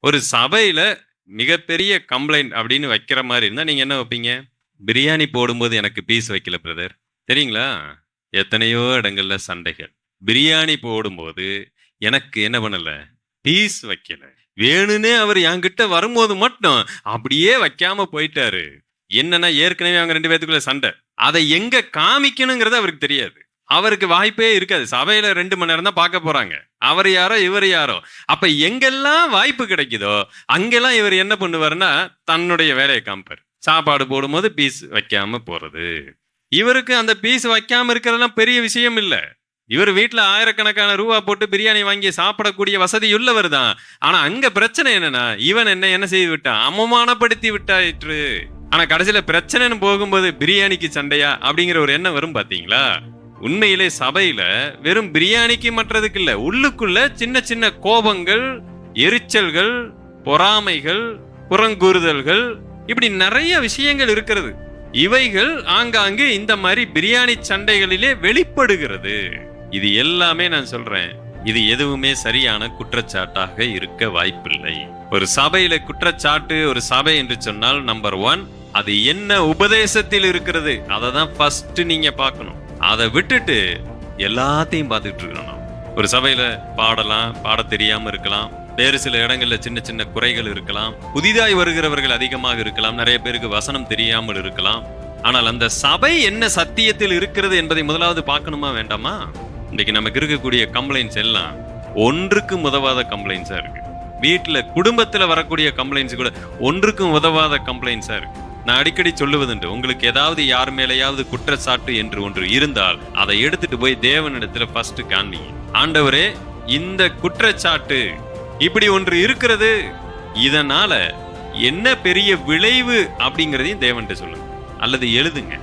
ஒரு சபையில மிகப்பெரிய கம்ப்ளைண்ட் அப்படின்னு வைக்கிற மாதிரி இருந்தா நீங்க என்ன வைப்பீங்க? பிரியாணி போடும்போது எனக்கு பீஸ் வைக்கல பிரதர் தெரியுங்களா? எத்தனையோ இடங்கள்ல சண்டைகள். பிரியாணி போடும்போது எனக்கு என்ன பண்ணல? பீஸ் வைக்கல. வேணும்னே அவர் என்கிட்ட வரும்போது மட்டும் அப்படியே வைக்காம போயிட்டாரு. என்னன்னா ஏற்கனவே அவங்க ரெண்டு பேத்துக்குள்ள சண்டை. அதை எங்க காமிக்கணுங்கிறது அவருக்கு தெரியாது. அவருக்கு வாய்ப்பே இருக்காது. சபையில ரெண்டு மணி நேரம் தான் பார்க்க போறாங்க. அவர் யாரோ இவர் யாரோ. அப்ப எங்கெல்லாம் வாய்ப்பு கிடைக்குதோ அங்கெல்லாம் இவர் என்ன பண்ணுவாருன்னா தன்னுடைய வேலையை காமிப்பார். சாப்பாடு போடும்போது பீஸ் வைக்காம போறது. இவருக்கு அந்த பீஸ் வைக்காம இருக்கிறதெல்லாம் பெரிய விஷயம் இல்ல. இவர் வீட்டில் ஆயிரக்கணக்கான ரூபா போட்டு பிரியாணி வாங்கி சாப்பிடக்கூடிய வசதி உள்ளவர் தான். ஆனா அங்க பிரச்சனை என்னன்னா இவன் என்ன என்ன செய்து விட்டான்? அவமானப்படுத்தி விட்டாயிற்று. ஆனா கடைசியில பிரச்சனைன்னு போகும்போது பிரியாணிக்கு சண்டையா? அப்படிங்கிற ஒரு எண்ணம் வரும் பாத்தீங்களா? உண்மையிலே சபையில வெறும் பிரியாணிக்கு மற்றதுக்கு இல்ல உள்ளுக்குள்ள சின்ன சின்ன கோபங்கள் எரிச்சல்கள் பொறாமைகள் புறங்கூறுதல்கள் இப்படி நிறைய விஷயங்கள் இருக்கிறது. இவைகள் ஆங்காங்கு இந்த மாதிரி பிரியாணி சண்டைகளிலே வெளிப்படுகிறது. இது எல்லாமே நான் சொல்றேன். இது எதுவுமே சரியான குற்றச்சாட்டாக இருக்க வாய்ப்பில்லை. ஒரு சபையில குற்றச்சாட்டு ஒரு சபை என்று சொன்னால் நம்பர் ஒன் அது என்ன உபதேசத்தில் இருக்கிறது? அதை தான் ஃபர்ஸ்ட் நீங்க பார்க்கணும். அதை விட்டுட்டு எல்லாத்தையும் பார்த்துட்டு இருக்கணும் ஒரு சபையில பாடலாம் பாட தெரியாம இருக்கலாம். வேறு சில இடங்கள்ல சின்ன சின்ன குறைகள் இருக்கலாம். புதிதாய் வருகிறவர்கள் அதிகமாக இருக்கலாம். நிறைய பேருக்கு வசனம் தெரியாமல் இருக்கலாம். ஆனால் அந்த சபை என்ன சத்தியத்தில் இருக்கிறது என்பதை முதலாவது பார்க்கணுமா வேண்டாமா? இன்னைக்கு நமக்கு இருக்கக்கூடிய கம்ப்ளைண்ட்ஸ் எல்லாம் ஒன்றுக்கும் உதவாத கம்ப்ளைண்ட்ஸா இருக்குது வீட்டுல குடும்பத்துல வரக்கூடிய கம்ப்ளைண்ட்ஸ் கூட ஒன்றுக்கும் உதவாத கம்ப்ளைண்ட்ஸா இருக்குது நான் அடிக்கடி சொல்லுவதுண்டு உங்களுக்கு ஏதாவது யார் மேலேயாவது குற்றச்சாட்டு என்று ஒன்று இருந்தால் அதை எடுத்துட்டு போய் தேவனிடத்துல ஃபர்ஸ்ட் காண்பிங்க ஆண்டவரே இந்த குற்றச்சாட்டு இப்படி ஒன்று இருக்கிறது இதனால என்ன பெரிய விளைவு அப்படிங்கிறதையும் தேவன்கிட்ட சொல்லுங்க. அல்லது எழுதுங்க.